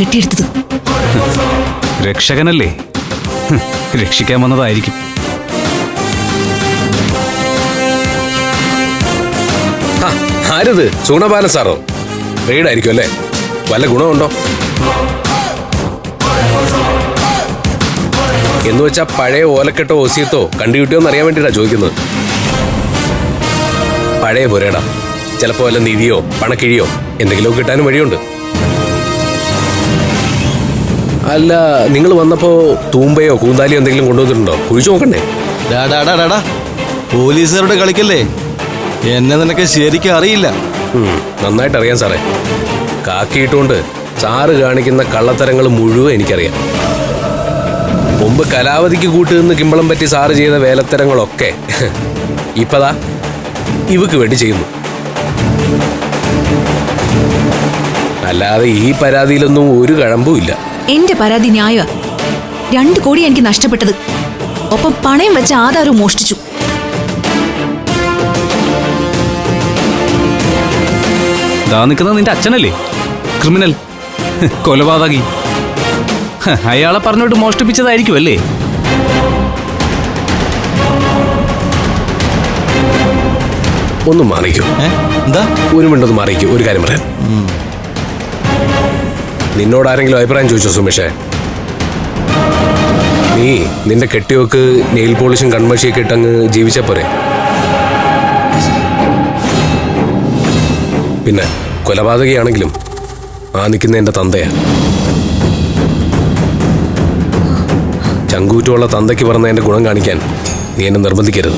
കെട്ടിയെടുത്തത്. രക്ഷകനല്ലേ? രക്ഷിക്കാൻ വന്നതായിരിക്കും. ആരത്? സൂണബാലൻ സാറോ? റെയ്ഡായിരിക്കും അല്ലേ? വല്ല ഗുണമുണ്ടോ? എന്ന് വെച്ചാ പഴയ ഓലക്കെട്ടോ ഓസിയത്തോ കണ്ടുകിട്ടിയോ എന്നറിയാൻ വേണ്ടിയിട്ടാ ചോദിക്കുന്നത്. പഴയ പുരേടാ. ചിലപ്പോ വല്ല നിധിയോ പണക്കിഴിയോ എന്തെങ്കിലും കിട്ടാനും വഴിയുണ്ട്. അല്ല നിങ്ങൾ വന്നപ്പോ തൂമ്പയോ കൂന്താലിയോ എന്തെങ്കിലും കൊണ്ടുവന്നിട്ടുണ്ടോ? കുഴിച്ചു നോക്കണ്ടേ? ഡാ ഡാ ഡാ ഡാ, ഡാ. പോലീസുകാരുടെ കളിക്കല്ലേ? എന്നെ നിനക്ക് ശരിക്കും അറിയില്ല. നന്നായിട്ട് അറിയാം സാറേ. കാക്കിയിട്ടുകൊണ്ട് സാറ് കാണിക്കുന്ന കള്ളത്തരങ്ങൾ മുഴുവൻ എനിക്കറിയാം. മുമ്പ് കലാവതിക്ക് കൂട്ടുനിന്ന് കിമ്പളം പറ്റി സാറ് ചെയ്ത വേലത്തരങ്ങളൊക്കെ ഇപ്പതാ ഇവക്ക് വേണ്ടി ചെയ്യുന്നു. അല്ലാതെ ഈ പരാതിയിലൊന്നും ഒരു കഴമ്പും ഇല്ല. എന്റെ പരാതി ന്യായ. രണ്ടു കോടി എനിക്ക് നഷ്ടപ്പെട്ടത്. ഒപ്പം പണയം വെച്ച ആധാരവും മോഷ്ടിച്ചു. നിൽക്കുന്നത് നിന്റെ അച്ഛനല്ലേ? ക്രിമിനൽ. കൊലപാതകി. അയാളെ പറഞ്ഞോട്ട് മോഷ്ടിപ്പിച്ചതായിരിക്കും അല്ലേ? ഒന്ന് മാറിക്കൂ. എന്താ? ഒരു മിനിറ്റ് ഒന്ന് മാറിക്കൂ. ഒരു കാര്യം പറയാൻ നിന്നോട് ആരെങ്കിലും അഭിപ്രായം ചോദിച്ചോ സുമേഷേ? നീ നിന്റെ കെട്ടിയോക്ക് നെയിൽ പോളിഷും കൺമഷിയൊക്കെ ഇട്ടങ്ങ് ജീവിച്ച പോരെ? പിന്നെ കൊലപാതകയാണെങ്കിലും ആ നിൽക്കുന്ന എന്റെ തന്തയാ. ചങ്കൂറ്റുള്ള തന്തയ്ക്ക് പറഞ്ഞ എന്റെ ഗുണം കാണിക്കാൻ നീ എന്നെ നിർബന്ധിക്കരുത്.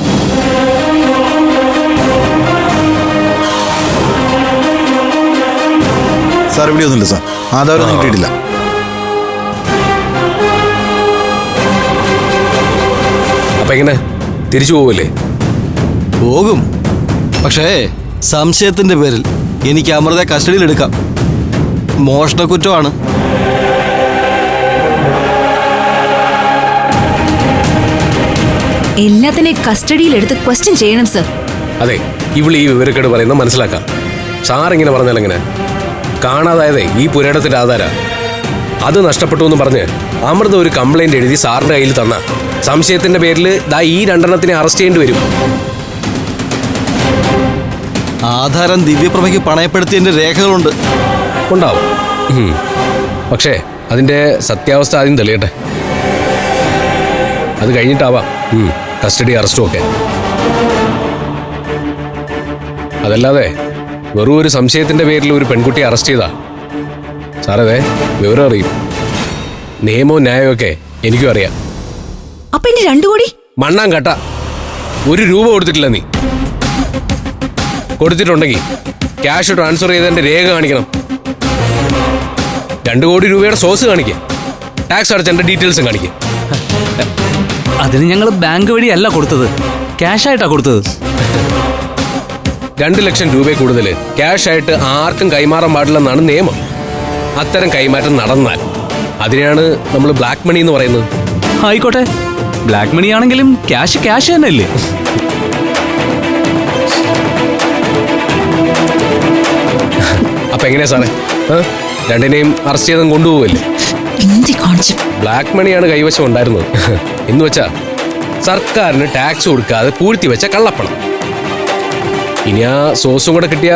സാർ ഇവിടെ ഒന്നുമില്ല സാർ. ആധാരം ഒന്നും കിട്ടിയിട്ടില്ല. അപ്പൊ എങ്ങനെ? തിരിച്ചു പോവില്ലേ? പോകും. പക്ഷേ സംശയത്തിന്റെ പേരിൽ എനിക്ക് അമൃതയെ കസ്റ്റഡിയിൽ എടുക്കാം. മോഷണ കുറ്റമാണ്. എല്ലാത്തിനെയും കസ്റ്റഡിയിൽ എടുത്ത് ക്വസ്റ്റ്യൻ ചെയ്യണം സർ അതെ ഇവിടെ ഈ വിവരക്കേട് പറയുന്നത് മനസ്സിലാക്കാം. സാർ ഇങ്ങനെ പറഞ്ഞാൽ എങ്ങനെ? കാണാതായതേ ഈ പുരേടത്തിന്റെ ആധാര. അത് നഷ്ടപ്പെട്ടു എന്ന് പറഞ്ഞ് അമൃത ഒരു കംപ്ലൈന്റ് എഴുതി സാറിന്റെ കയ്യിൽ തന്ന. സംശയത്തിന്റെ പേരിൽ ദാ ഈ രണ്ടെണ്ണത്തിനെ അറസ്റ്റ് ചെയ്യേണ്ടി വരും. ആധാരം ദിവ്യപ്രഭയ്ക്ക് പണയപ്പെടുത്തിയതിന്റെ രേഖകളുണ്ട്. ഉണ്ടാവും. പക്ഷേ അതിന്റെ സത്യാവസ്ഥ ആദ്യം തെളിയട്ടെ. അത് കഴിഞ്ഞിട്ടാവാം. കസ്റ്റഡി അറസ്റ്റും ഒക്കെ. അതല്ലാതെ വെറും ഒരു സംശയത്തിന്റെ പേരിൽ ഒരു പെൺകുട്ടിയെ അറസ്റ്റ് ചെയ്താ. സാറേ വിവരം അറിയും. നിയമവും ന്യായവും ഒക്കെ എനിക്കും അറിയാം. അപ്പൊ എന്റെ രണ്ടു കോടി? മണ്ണാൻ കട്ട. ഒരു രൂപ കൊടുത്തിട്ടില്ല നീ. കൊടുത്തിട്ടുണ്ടെങ്കിൽ ക്യാഷ് ട്രാൻസ്ഫർ ചെയ്തതിന്റെ രേഖ കാണിക്കണം. രണ്ടു കോടി രൂപയുടെ സോഴ്സ് കാണിക്കുക ടാക്സ് അടച്ചതിന്റെ ഡീറ്റെയിൽസും കാണിക്കുക അതിന് ഞങ്ങൾ ബാങ്ക് വഴിയല്ല കൊടുത്തത്. ക്യാഷ് ആയിട്ടാ കൊടുത്തത്. രണ്ട് ലക്ഷം രൂപ കൂടുതൽ ക്യാഷ് ആയിട്ട് ആർക്കും കൈമാറാൻ പാടില്ലെന്നാണ് നിയമം. അത്തരം കൈമാറ്റം നടന്നാൽ അതിനെയാണ് നമ്മൾ ബ്ലാക്ക് മണി എന്ന് പറയുന്നത്. ആയിക്കോട്ടെ. ബ്ലാക്ക് മണി ആണെങ്കിലും ക്യാഷ് ക്യാഷ് തന്നെയല്ലേ? അപ്പൊ എങ്ങനെയാ സാറേ? രണ്ടിനെയും അറസ്റ്റ് ചെയ്തും കൊണ്ടുപോകല്ലേ ബ്ലാക്ക് മണിയാണ് കൈവശം ഉണ്ടായിരുന്നത്. എന്ന് വെച്ചാ സർക്കാരിന് ടാക്സ് കൊടുക്കാതെ പൂഴ്ത്തി വെച്ച കള്ളപ്പണം. ഇനി ആ സോസും കൂടെ കിട്ടിയ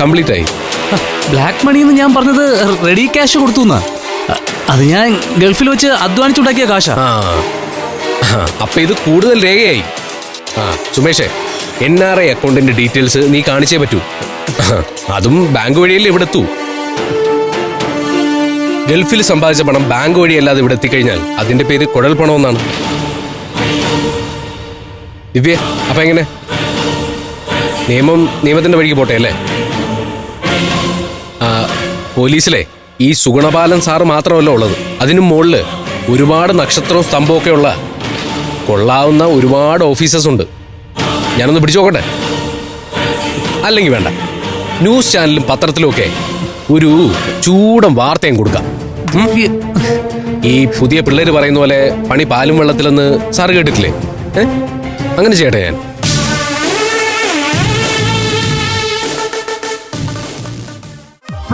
കംപ്ലീറ്റ് ആയി. ബ്ലാക്ക് മണി എന്ന് ഞാൻ പറഞ്ഞത് റെഡി ക്യാഷ് കൊടുത്തു അത് ഞാൻ ഗൾഫിൽ വെച്ച് അധ്വാനിച്ചുണ്ടാക്കിയ കാശാ. അപ്പൊ ഇത് കൂടുതൽ രേഖയായി. ആ സുമേഷേ എൻ ആർ ഐ അക്കൗണ്ടിന്റെ ഡീറ്റെയിൽസ് നീ കാണിച്ചേ പറ്റൂ. അതും ബാങ്ക് വഴിയല്ലേ ഇവിടെ എത്തൂ. ഗൾഫിൽ സമ്പാദിച്ച പണം ബാങ്ക് വഴിയല്ലാതെ ഇവിടെ എത്തിക്കഴിഞ്ഞാൽ അതിന്റെ പേര് കുഴൽ പണമെന്നാണ് ദിവ്യ അപ്പൊ എങ്ങനെ? നിയമം നിയമത്തിന്റെ വഴിക്ക് പോട്ടെ അല്ലേ? പോലീസിലെ ഈ സുഗുണപാലൻ സാറ് മാത്രമല്ല ഉള്ളത്. അതിനു മുകളിൽ ഒരുപാട് നക്ഷത്രവും സ്തംഭവും ഒക്കെ ഉള്ള കൊള്ളാവുന്ന ഒരുപാട് ഓഫീസേഴ്സ് ഉണ്ട്. ഞാനൊന്ന് പിടിച്ചു നോക്കട്ടെ? അല്ലെങ്കിൽ വേണ്ട. ന്യൂസ് ചാനലും പത്രത്തിലും ഒക്കെ ഒരു ചൂടം വാർത്തയും കൊടുക്കാം. ഈ പുതിയ പിള്ളേർ പറയുന്ന പോലെ പണി പാലും വെള്ളത്തിലെന്ന് സാറ് കേട്ടിട്ടില്ലേ? അങ്ങനെ ചെയ്യട്ടെ ഞാൻ.